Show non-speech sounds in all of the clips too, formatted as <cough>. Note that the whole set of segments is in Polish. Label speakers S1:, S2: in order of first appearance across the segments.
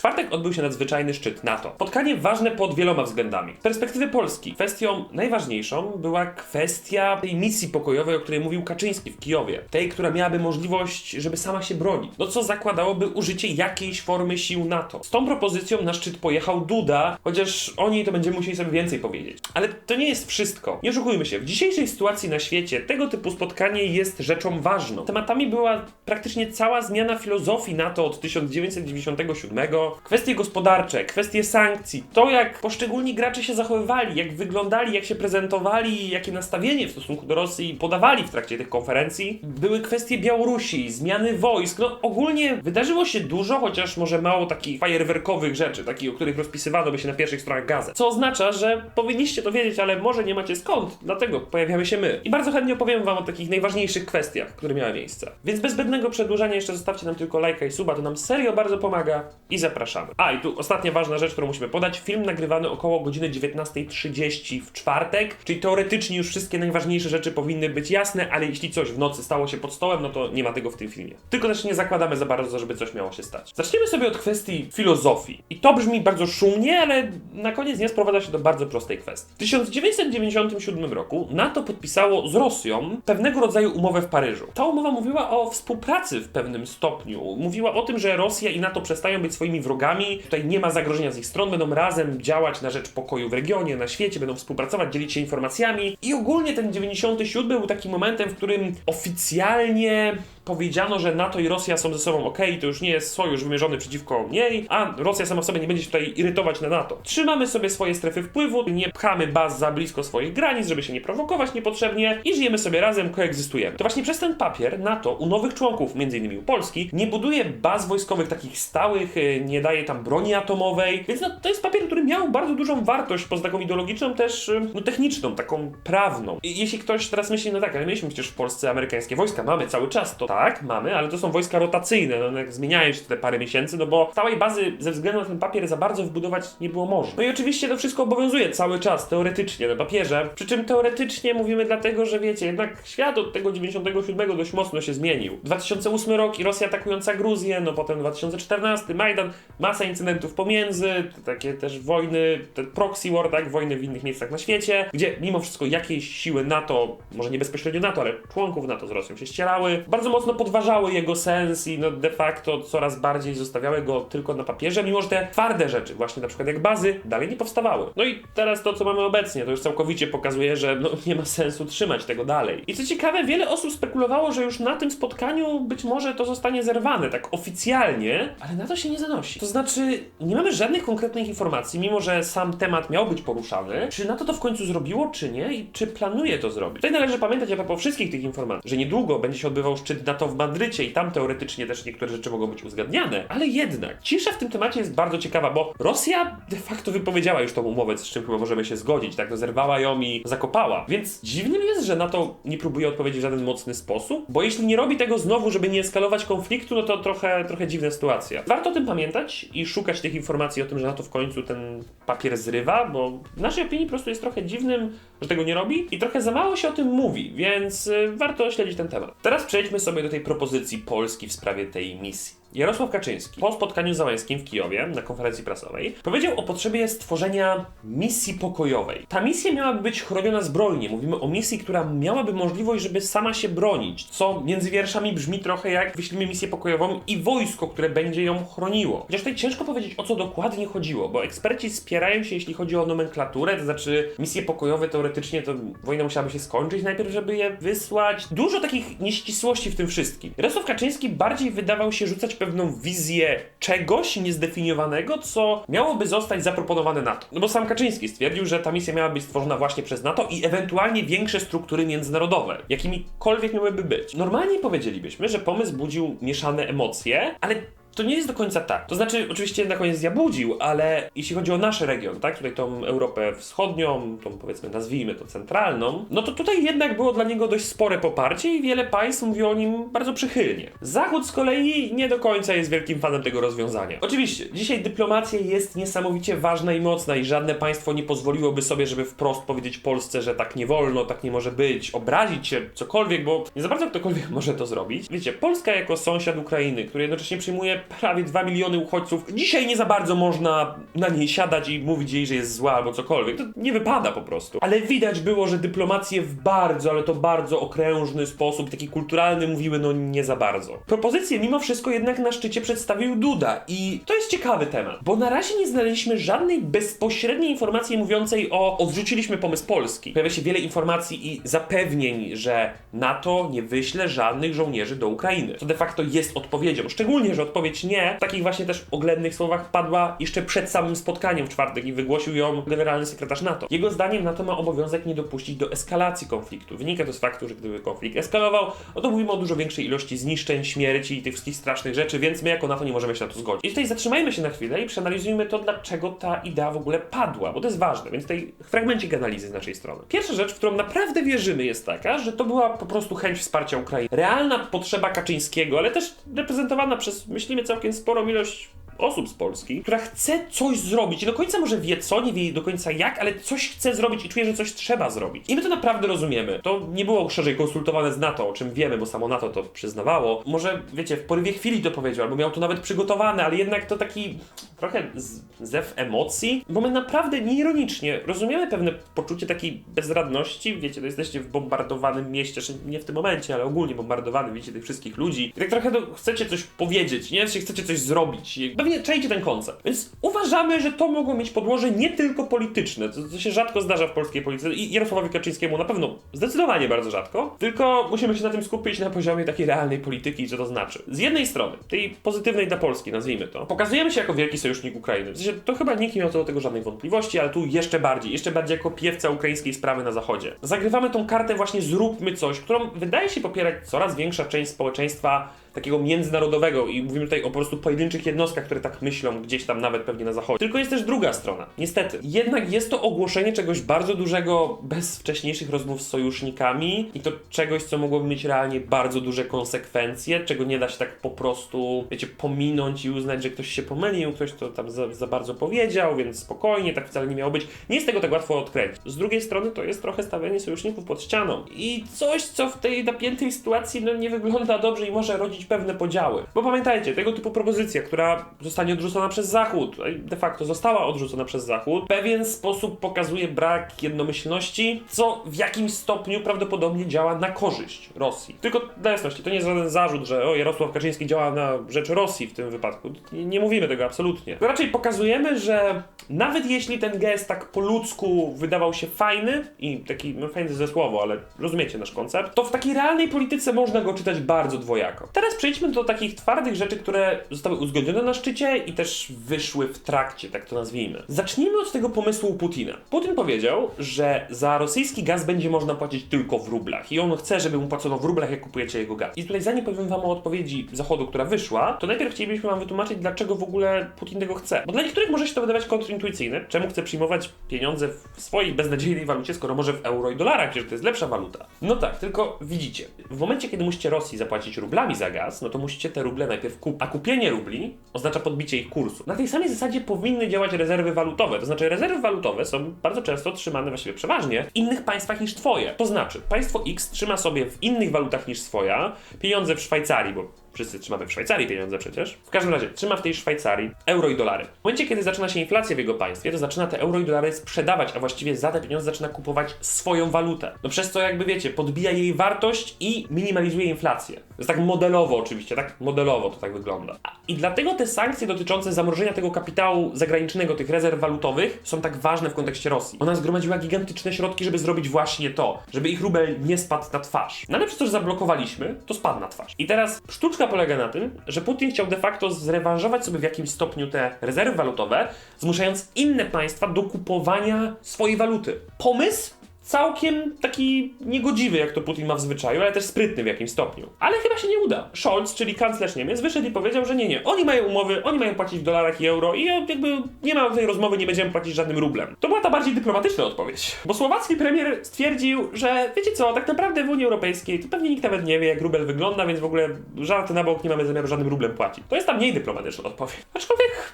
S1: czwartek odbył się nadzwyczajny szczyt NATO. Spotkanie ważne pod wieloma względami. Z perspektywy Polski kwestią najważniejszą była kwestia tej misji pokojowej, o której mówił Kaczyński w Kijowie. Tej, która miałaby możliwość, żeby sama się bronić. No co zakładałoby użycie jakiejś formy sił NATO. Z tą propozycją na szczyt pojechał Duda, chociaż o niej to będziemy musieli sobie więcej powiedzieć. Ale to nie jest wszystko. Nie oszukujmy się, w dzisiejszej sytuacji na świecie tego typu spotkanie jest rzeczą ważną. Tematami była praktycznie cała zmiana filozofii NATO od 1997, kwestie gospodarcze, kwestie sankcji, to jak poszczególni gracze się zachowywali, jak wyglądali, jak się prezentowali, jakie nastawienie w stosunku do Rosji podawali w trakcie tych konferencji. Były kwestie Białorusi, zmiany wojsk. No ogólnie wydarzyło się dużo, chociaż może mało takich fajerwerkowych rzeczy, takich, o których rozpisywano by się na pierwszych stronach gazet. Co oznacza, że powinniście to wiedzieć, ale może nie macie skąd, dlatego pojawiamy się my. I bardzo chętnie opowiem wam o takich najważniejszych kwestiach, które miały miejsce. Więc bez zbędnego przedłużania jeszcze zostawcie nam tylko lajka i suba, to nam serio bardzo pomaga i zapraszamy. A i tu ostatnia ważna rzecz, którą musimy podać. Film nagrywany około godziny 19.30 w czwartek, czyli teoretycznie już wszystkie najważniejsze rzeczy powinny być jasne, ale jeśli coś w nocy stało się pod stołem, no to nie ma tego w tym filmie. Tylko też nie zakładamy za bardzo, żeby coś miało się stać. Zaczniemy sobie od kwestii filozofii. I to brzmi bardzo szumnie, ale na koniec dnia sprowadza się do bardzo prostej kwestii. W 1997 roku NATO podpisało z Rosją pewnego rodzaju umowę w Paryżu. Ta umowa mówiła o współpracy w pewnym stopniu. Mówiła o tym, że Rosja i NATO przestają być swoimi wrogami, tutaj nie ma zagrożenia z ich stron, będą razem działać na rzecz pokoju w regionie, na świecie, będą współpracować, dzielić się informacjami. I ogólnie ten 97 był takim momentem, w którym oficjalnie powiedziano, że NATO i Rosja są ze sobą ok, to już nie jest sojusz wymierzony przeciwko niej, a Rosja sama sobie nie będzie się tutaj irytować na NATO. Trzymamy sobie swoje strefy wpływu, nie pchamy baz za blisko swoich granic, żeby się nie prowokować niepotrzebnie i żyjemy sobie razem, koegzystujemy. To właśnie przez ten papier NATO u nowych członków, m.in. u Polski, nie buduje baz wojskowych takich stałych, y, nie daje tam broni atomowej, więc no, to jest papier, który miał bardzo dużą wartość poza taką ideologiczną, też y, no, techniczną, taką prawną. I jeśli ktoś teraz myśli, no tak, ale mieliśmy przecież w Polsce amerykańskie wojska, mamy cały czas, to tak, mamy, ale to są wojska rotacyjne, no, jak zmieniają się te parę miesięcy, no bo całej bazy ze względu na ten papier za bardzo wbudować nie było można. No i oczywiście to wszystko obowiązuje cały czas, teoretycznie, na papierze, przy czym teoretycznie mówimy dlatego, że wiecie, jednak świat od tego 97 dość mocno się zmienił. 2008 rok i Rosja atakująca Gruzję, no potem 2014, Majdan, masa incydentów pomiędzy, takie też wojny, te proxy war, tak, wojny w innych miejscach na świecie, gdzie mimo wszystko jakieś siły NATO, może nie bezpośrednio NATO, ale członków NATO z Rosją się ścierały, bardzo mocno podważały jego sens i no de facto coraz bardziej zostawiały go tylko na papierze, mimo że te twarde rzeczy, właśnie na przykład jak bazy, dalej nie powstawały. No i teraz to, co mamy obecnie, to już całkowicie pokazuje, że no, nie ma sensu trzymać tego dalej. I co ciekawe, wiele osób spekulowało, że już na tym spotkaniu być może to zostanie zerwane, tak oficjalnie, ale na to się nie zanosi. To znaczy, nie mamy żadnych konkretnych informacji, mimo że sam temat miał być poruszany, czy na to to w końcu zrobiło, czy nie i czy planuje to zrobić. Tutaj należy pamiętać a propos wszystkich tych informacji, że niedługo będzie się odbywał szczyt NATO w Madrycie i tam teoretycznie też niektóre rzeczy mogą być uzgadniane, ale jednak cisza w tym temacie jest bardzo ciekawa, bo Rosja de facto wypowiedziała już tą umowę, z czym chyba możemy się zgodzić, tak, no zerwała ją i zakopała, więc dziwnym jest, że NATO nie próbuje odpowiedzieć w żaden mocny sposób, bo jeśli nie robi tego znowu, żeby nie eskalować konfliktu, no to trochę, trochę dziwna sytuacja. Warto o tym pamiętać i szukać tych informacji o tym, że NATO w końcu ten papier zrywa, bo w naszej opinii po prostu jest trochę dziwnym, że tego nie robi i trochę za mało się o tym mówi, więc y, warto śledzić ten temat. Teraz przejdźmy sobie do tej propozycji Polski w sprawie tej misji. Jarosław Kaczyński po spotkaniu z w Kijowie na konferencji prasowej powiedział o potrzebie stworzenia misji pokojowej. Ta misja miałaby być chroniona zbrojnie. Mówimy o misji, która miałaby możliwość, żeby sama się bronić, co między wierszami brzmi trochę jak wyślimy misję pokojową i wojsko, które będzie ją chroniło. Chociaż tutaj ciężko powiedzieć o co dokładnie chodziło, bo eksperci spierają się jeśli chodzi o nomenklaturę, to znaczy misje pokojowe teoretycznie to wojna musiałaby się skończyć najpierw, żeby je wysłać. Dużo takich nieścisłości w tym wszystkim. Jarosław Kaczyński bardziej wydawał się rzucać pewną wizję czegoś niezdefiniowanego, co miałoby zostać zaproponowane NATO. No bo sam Kaczyński stwierdził, że ta misja miała być stworzona właśnie przez NATO i ewentualnie większe struktury międzynarodowe, jakimikolwiek miałyby być. Normalnie powiedzielibyśmy, że pomysł budził mieszane emocje, ale to nie jest do końca tak. To znaczy, oczywiście na koniec ja budził, ale jeśli chodzi o nasz region, tak, tutaj tą Europę Wschodnią, tą powiedzmy nazwijmy to centralną, no to tutaj jednak było dla niego dość spore poparcie i wiele państw mówiło o nim bardzo przychylnie. Zachód z kolei nie do końca jest wielkim fanem tego rozwiązania. Oczywiście, dzisiaj dyplomacja jest niesamowicie ważna i mocna i żadne państwo nie pozwoliłoby sobie, żeby wprost powiedzieć Polsce, że tak nie wolno, tak nie może być, obrazić się, cokolwiek, bo nie za bardzo ktokolwiek <laughs> może to zrobić. Wiecie, Polska jako sąsiad Ukrainy, który jednocześnie przyjmuje prawie 2 miliony uchodźców. Dzisiaj nie za bardzo można na niej siadać i mówić jej, że jest zła albo cokolwiek. To nie wypada po prostu. Ale widać było, że dyplomacje w bardzo, ale to bardzo okrężny sposób, taki kulturalny mówiły, no nie za bardzo. Propozycję mimo wszystko jednak na szczycie przedstawił Duda i to jest ciekawy temat, bo na razie nie znaleźliśmy żadnej bezpośredniej informacji mówiącej o odrzuciliśmy pomysł Polski. Pojawia się wiele informacji i zapewnień, że NATO nie wyśle żadnych żołnierzy do Ukrainy, co de facto jest odpowiedzią. Szczególnie, że odpowiedź nie w takich właśnie też oględnych słowach padła jeszcze przed samym spotkaniem w czwartek i wygłosił ją generalny sekretarz NATO. Jego zdaniem NATO ma obowiązek nie dopuścić do eskalacji konfliktu. Wynika to z faktu, że gdyby konflikt eskalował, no to mówimy o dużo większej ilości zniszczeń, śmierci i tych wszystkich strasznych rzeczy, więc my jako NATO nie możemy się na to zgodzić. I tutaj zatrzymajmy się na chwilę i przeanalizujmy to, dlaczego ta idea w ogóle padła, bo to jest ważne, więc tutaj fragmencik analizy z naszej strony. Pierwsza rzecz, w którą naprawdę wierzymy jest taka, że to była po prostu chęć wsparcia Ukrainy. Realna potrzeba Kaczyńskiego, ale też reprezentowana przez, myślimy, całkiem sporą ilość osób z Polski, która chce coś zrobić. Nie do końca może wie co, nie wie do końca jak, ale coś chce zrobić i czuje, że coś trzeba zrobić. I my to naprawdę rozumiemy. To nie było szerzej konsultowane z NATO, o czym wiemy, bo samo NATO to przyznawało. Może, wiecie, w porywie chwili to powiedział, albo miał to nawet przygotowane, ale jednak to taki trochę z- zew emocji, bo my naprawdę nieironicznie rozumiemy pewne poczucie takiej bezradności. Wiecie, to jesteście w bombardowanym mieście, nie w tym momencie, ale ogólnie bombardowanym, wiecie, tych wszystkich ludzi. I tak trochę to chcecie coś powiedzieć, nie? Chcecie coś zrobić. I Czajcie ten koncept. Więc uważamy, że to mogło mieć podłoże nie tylko polityczne, co, co się rzadko zdarza w polskiej polityce i Jarosławowi Kaczyńskiemu na pewno zdecydowanie bardzo rzadko, tylko musimy się na tym skupić na poziomie takiej realnej polityki, co to znaczy. Z jednej strony, tej pozytywnej dla Polski, nazwijmy to, pokazujemy się jako wielki sojusznik Ukrainy. W sensie, to chyba nikt nie miał co do tego żadnych wątpliwości, ale tu jeszcze bardziej, jeszcze bardziej jako piewca ukraińskiej sprawy na zachodzie. Zagrywamy tą kartę właśnie zróbmy coś, którą wydaje się popierać coraz większa część społeczeństwa takiego międzynarodowego i mówimy tutaj o po prostu pojedynczych jednostkach, które tak myślą gdzieś tam nawet pewnie na zachodzie. Tylko jest też druga strona, niestety. Jednak jest to ogłoszenie czegoś bardzo dużego bez wcześniejszych rozmów z sojusznikami i to czegoś, co mogłoby mieć realnie bardzo duże konsekwencje, czego nie da się tak po prostu, wiecie, pominąć i uznać, że ktoś się pomylił, ktoś to tam za, za bardzo powiedział, więc spokojnie, tak wcale nie miało być. Nie jest tego tak łatwo odkręcić. Z drugiej strony to jest trochę stawianie sojuszników pod ścianą i coś, co w tej napiętej sytuacji no, nie wygląda dobrze i może rodzić pewne podziały. Bo pamiętajcie, tego typu propozycja, która zostanie odrzucona przez Zachód, de facto została odrzucona przez Zachód, w pewien sposób pokazuje brak jednomyślności, co w jakimś stopniu prawdopodobnie działa na korzyść Rosji. Tylko dla jasności, to nie jest żaden zarzut, że o, Jarosław Kaczyński działa na rzecz Rosji w tym wypadku. Nie, nie mówimy tego absolutnie. To raczej pokazujemy, że nawet jeśli ten gest tak po ludzku wydawał się fajny i taki, no fajny ze słowo, ale rozumiecie nasz koncept, to w takiej realnej polityce można go czytać bardzo dwojako. Teraz przejdźmy do takich twardych rzeczy, które zostały uzgodnione na szczycie i też wyszły w trakcie, tak to nazwijmy. Zacznijmy od tego pomysłu Putina. Putin powiedział, że za rosyjski gaz będzie można płacić tylko w rublach i on chce, żeby mu płacono w rublach, jak kupujecie jego gaz. I tutaj zanim powiem wam o odpowiedzi Zachodu, która wyszła, to najpierw chcielibyśmy wam wytłumaczyć, dlaczego w ogóle Putin tego chce. Bo dla niektórych może się to wydawać kontrintuicyjne. Czemu chce przyjmować pieniądze w swojej beznadziejnej walucie, skoro może w euro i dolarach, przecież to jest lepsza waluta. No tak, tylko widzicie, w momencie, kiedy musicie Rosji zapłacić rublami za gaz, no to musicie te ruble najpierw kupić. A kupienie rubli oznacza podbicie ich kursu. Na tej samej zasadzie powinny działać rezerwy walutowe. To znaczy, rezerwy walutowe są bardzo często trzymane, właściwie przeważnie, w innych państwach niż twoje. To znaczy, państwo X trzyma sobie w innych walutach niż swoja pieniądze w Szwajcarii, bo Wszyscy trzymamy w Szwajcarii pieniądze przecież. W każdym razie, trzyma w tej Szwajcarii euro i dolary. W momencie, kiedy zaczyna się inflacja w jego państwie, to zaczyna te euro i dolary sprzedawać, a właściwie za te pieniądze zaczyna kupować swoją walutę. No przez co, jakby wiecie, podbija jej wartość i minimalizuje inflację. To jest tak modelowo oczywiście, tak modelowo to tak wygląda. I dlatego te sankcje dotyczące zamrożenia tego kapitału zagranicznego, tych rezerw walutowych, są tak ważne w kontekście Rosji. Ona zgromadziła gigantyczne środki, żeby zrobić właśnie to, żeby ich rubel nie spadł na twarz. No ale przez to, że zablokowaliśmy, to spadł na twarz. I teraz sztuczka polega na tym, że Putin chciał de facto zrewanżować sobie w jakimś stopniu te rezerwy walutowe, zmuszając inne państwa do kupowania swojej waluty. Pomysł całkiem taki niegodziwy, jak to Putin ma w zwyczaju, ale też sprytny w jakimś stopniu. Ale chyba się nie uda. Scholz, czyli kanclerz Niemiec, wyszedł i powiedział, że nie, nie, oni mają umowy, oni mają płacić w dolarach i euro i jakby nie ma tej rozmowy, nie będziemy płacić żadnym rublem. To była ta bardziej dyplomatyczna odpowiedź. Bo słowacki premier stwierdził, że wiecie co, tak naprawdę w Unii Europejskiej to pewnie nikt nawet nie wie, jak rubel wygląda, więc w ogóle żarty na bok, nie mamy zamiaru żadnym rublem płacić. To jest ta mniej dyplomatyczna odpowiedź. Aczkolwiek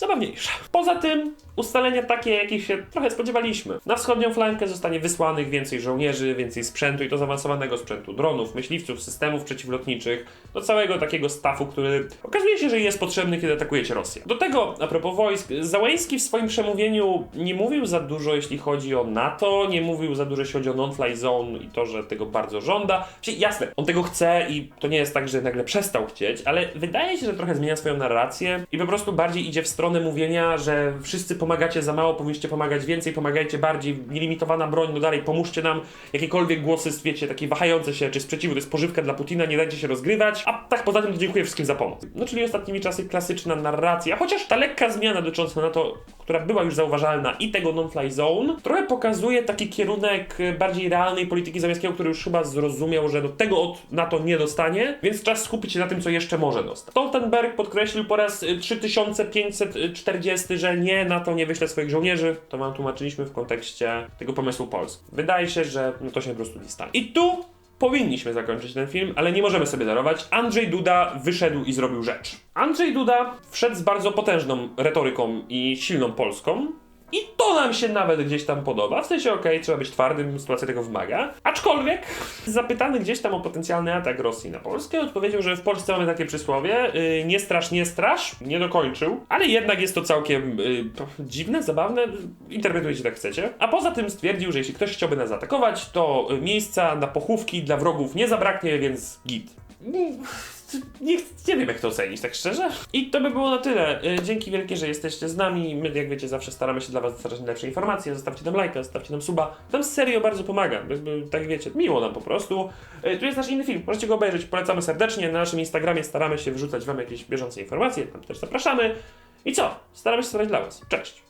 S1: zabawniejsza. Poza tym ustalenia takie, jakich się trochę spodziewaliśmy. Na wschodnią flankę zostanie wysłanych więcej żołnierzy, więcej sprzętu i to zaawansowanego sprzętu, dronów, myśliwców, systemów przeciwlotniczych, do całego takiego stafu, który okazuje się, że jest potrzebny, kiedy atakujecie Rosję. Do tego, a propos wojsk, Załęski w swoim przemówieniu nie mówił za dużo, jeśli chodzi o NATO, nie mówił za dużo, jeśli chodzi o non-fly zone i to, że tego bardzo żąda. Czyli jasne, on tego chce i to nie jest tak, że nagle przestał chcieć, ale wydaje się, że trochę zmienia swoją narrację i po prostu bardziej idzie w stronę mówienia, że wszyscy pomagacie za mało, powinniście pomagać więcej, pomagajcie bardziej, nielimitowana broń, no dalej, pomóżcie nam, jakiekolwiek głosy, wiecie, takie wahające się, czy sprzeciwu, to jest pożywka dla Putina, nie dajcie się rozgrywać, a tak poza tym to dziękuję wszystkim za pomoc. No czyli ostatnimi czasy klasyczna narracja, chociaż ta lekka zmiana dotycząca NATO, która była już zauważalna i tego non-fly zone, trochę pokazuje taki kierunek e, bardziej realnej polityki zamiastkiego, który już chyba zrozumiał, że do tego od NATO nie dostanie, więc czas skupić się na tym, co jeszcze może dostać. Stoltenberg podkreślił po raz y, 3540, że nie, NATO nie wyśle swoich żołnierzy, to wam tłumaczyliśmy w kontekście tego pomysłu Polski. Wydaje się, że no to się po prostu nie stanie. I tu powinniśmy zakończyć ten film, ale nie możemy sobie darować. Andrzej Duda wyszedł i zrobił rzecz. Andrzej Duda wszedł z bardzo potężną retoryką i silną Polską. I to nam się nawet gdzieś tam podoba. W sensie, okej, trzeba być twardym, sytuacja tego wymaga. Aczkolwiek, zapytany gdzieś tam o potencjalny atak Rosji na Polskę, odpowiedział, że w Polsce mamy takie przysłowie: yy, nie strasz, nie strasz. Nie dokończył, ale jednak jest to całkiem yy, dziwne, zabawne. Interpretujcie tak chcecie. A poza tym stwierdził, że jeśli ktoś chciałby nas zaatakować, to y, miejsca na pochówki dla wrogów nie zabraknie, więc git. Nie, nie wiem, jak to ocenić, tak szczerze. I to by było na tyle. Y, Dzięki wielkie, że jesteście z nami. My, jak wiecie, zawsze staramy się dla Was dostarczać najlepsze informacje. Zostawcie nam lajka, zostawcie nam suba. Nam serio bardzo pomaga. Tak wiecie, miło nam po prostu. Y, Tu jest nasz inny film, możecie go obejrzeć. Polecamy serdecznie. Na naszym Instagramie staramy się wrzucać Wam jakieś bieżące informacje. Tam też zapraszamy. I co? Staramy się starać dla Was. Cześć!